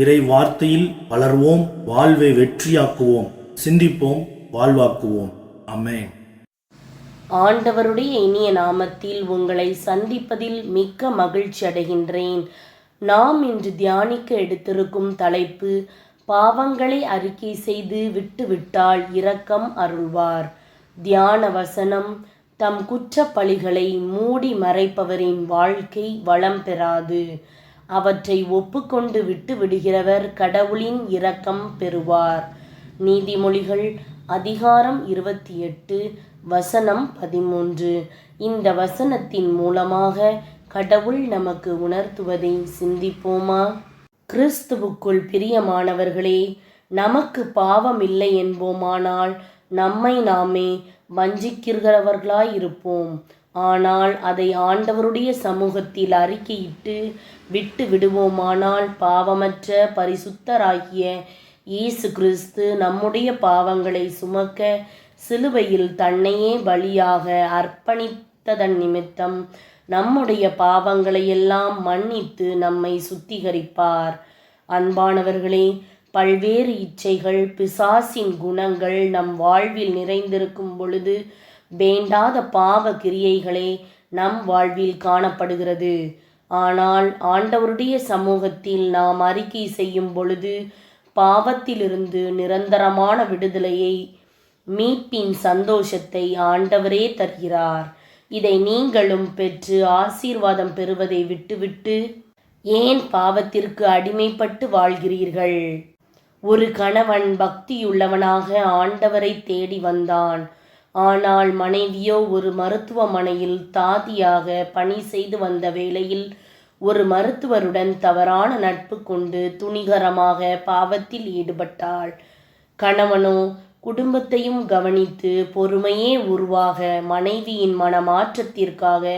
இறை வார்த்தையில் வளர்வோம் வாழ்வை வெற்றியாக்குவோம் சிந்திப்போம் வாழ்வாக்குவோம். அமேன் ஆண்டவருடைய இனிய நாமத்தில் உங்களை சந்திப்பதில் மிக்க மகிழ்ச்சி அடைகின்றேன். நாம் இன்று தியானிக்க எடுத்திருக்கும் தலைப்பு பாவங்களை அறிக்கை செய்து விட்டுவிட்டால் இரக்கம் அருள்வார். தியான வசனம் தம் குற்றப்பழிகளை மூடி மறைப்பவரின் வாழ்க்கை வளம் பெறாது. அவற்றை ஒப்புக்கொண்டு விட்டு விடுகிறவர் கடவுளின் இரக்கம் பெறுவார். நீதிமொழிகள் அதிகாரம் இருபத்தி எட்டு வசனம் பதிமூன்று. இந்த வசனத்தின் மூலமாக கடவுள் நமக்கு உணர்த்துவதை சிந்திப்போமா? கிறிஸ்துவுக்குள் பிரியமானவர்களே நமக்கு பாவம் இல்லை என்போமானால் நம்மை நாமே வஞ்சிக்கிறவர்களாய் இருப்போம் ஆனால் அதை ஆண்டவருடைய சமூகத்தில் அறிக்கையிட்டு விட்டு விடுவோமானால் பாவமற்ற பரிசுத்தராகிய இயேசு கிறிஸ்து நம்முடைய பாவங்களை சுமக்க சிலுவையில் தன்னையே பலியாக அர்ப்பணித்ததன் நிமித்தம் நம்முடைய பாவங்களையெல்லாம் மன்னித்து நம்மை சுத்திகரிப்பார். அன்பானவர்களே பல்வேறு இச்சைகள் பிசாசின் குணங்கள் நம் வாழ்வில் நிறைந்திருக்கும் பொழுது வேண்டாத பாவ கிரியைகளே நம் வாழ்வில் காணப்படுகிறது. ஆனால் ஆண்டவருடைய சமூகத்தில் நாம் அறிக்கை செய்யும் பொழுது பாவத்திலிருந்து நிரந்தரமான விடுதலையை மீட்பின் சந்தோஷத்தை ஆண்டவரே தருகிறார். இதை நீங்களும் பெற்று ஆசீர்வாதம் பெறுவதை விட்டுவிட்டு ஏன் பாவத்திற்கு அடிமைப்பட்டு வாழ்கிறீர்கள்? ஒரு கணவன் பக்தியுள்ளவனாக ஆண்டவரை தேடி வந்தான். ஆனால் மனைவியோ ஒரு மருத்துவமனையில் தாதியாக பணி செய்து வந்த வேளையில் ஒரு மருத்துவருடன் தவறான நட்பு கொண்டு துணிகரமாக பாவத்தில் ஈடுபட்டாள். கணவனோ குடும்பத்தையும் கவனித்து பொறுமையே உருவாக மனைவியின் மனமாற்றத்திற்காக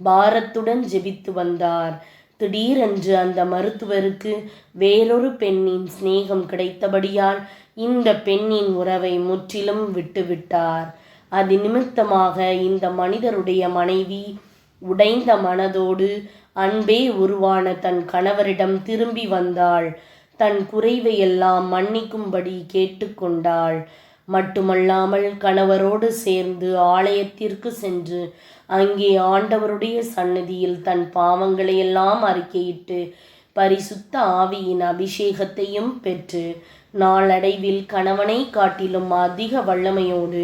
பாரத்துடன் ஜெபித்து வந்தார். திடீரென்று அந்த மருத்துவருக்கு வேறொரு பெண்ணின் சிநேகம் கிடைத்தபடியால் இந்த பெண்ணின் உறவை முற்றிலும் விட்டுவிட்டார். அது நிமித்தமாக இந்த மனிதருடைய மனைவி உடைந்த மனதோடு அன்பே உருவான தன் கணவரிடம் திரும்பி வந்தாள். தன் குறைவையெல்லாம் மன்னிக்கும்படி கேட்டுக்கொண்டாள் மட்டுமல்லாமல் கணவரோடு சேர்ந்து ஆலயத்திற்கு சென்று அங்கே ஆண்டவருடைய சன்னதியில் தன் பாவங்களையெல்லாம் அறிக்கையிட்டு பரிசுத்த ஆவியின் அபிஷேகத்தையும் பெற்று நாளடைவில் கணவனை காட்டிலும் அதிக வல்லமையோடு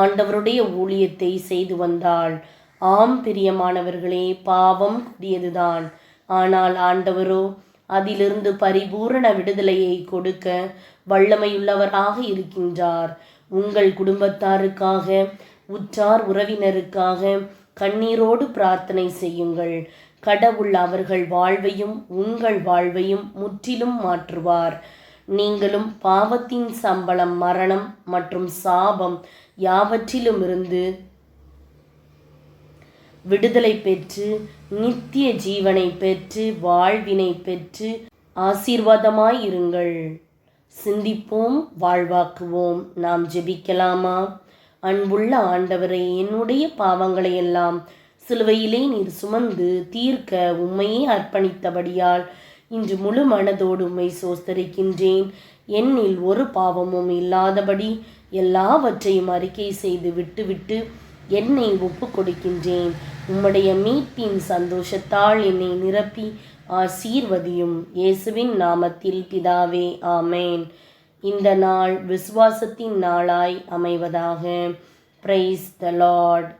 ஆண்டவருடைய ஊழியத்தை செய்து வந்தாள். ஆம் பிரியமானவர்களே பாவம் கொடியதுதான். ஆனால் ஆண்டவரோ அதிலிருந்து பரிபூரண விடுதலையை கொடுக்க வல்லமையுள்ளவராக இருக்கின்றார். உங்கள் குடும்பத்தாருக்காக உற்றார் உறவினருக்காக கண்ணீரோடு பிரார்த்தனை செய்யுங்கள். கடவுள் அவர்கள் வாழ்வையும் உங்கள் வாழ்வையும் முற்றிலும் மாற்றுவார். நீங்களும் பாவத்தின் சம்பளம் மரணம் மற்றும் சாபம் யாவற்றிலுமிருந்து விடுதலை பெற்று நித்திய ஜீவனை பெற்று வாழ்வினை பெற்று ஆசீர்வாதமாயிருங்கள். சிந்திப்போம் வாழ்வாக்குவோம் நாம் ஜெபிக்கலாமா? அன்புள்ள ஆண்டவரை என்னுடைய பாவங்களை எல்லாம் சிலுவையிலே நீர் சுமந்து தீர்க்க உண்மையே அர்ப்பணித்தபடியால் இன்று முழு மனதோடு உம்மை சோஸ்தரிக்கின்றேன். என்னில் ஒரு பாவமும் இல்லாதபடி எல்லாவற்றையும் அறிக்கை செய்து விட்டுவிட்டு என்னை ஒப்பு கொடுக்கின்றேன் உம்முடைய மீட்பின் சந்தோஷத்தால் என்னை நிரப்பி ஆசீர்வதியும் இயேசுவின் நாமத்தில் பிதாவே ஆமேன். இந்த நாள் விசுவாசத்தின் நாளாய் அமைவதாக. Praise the Lord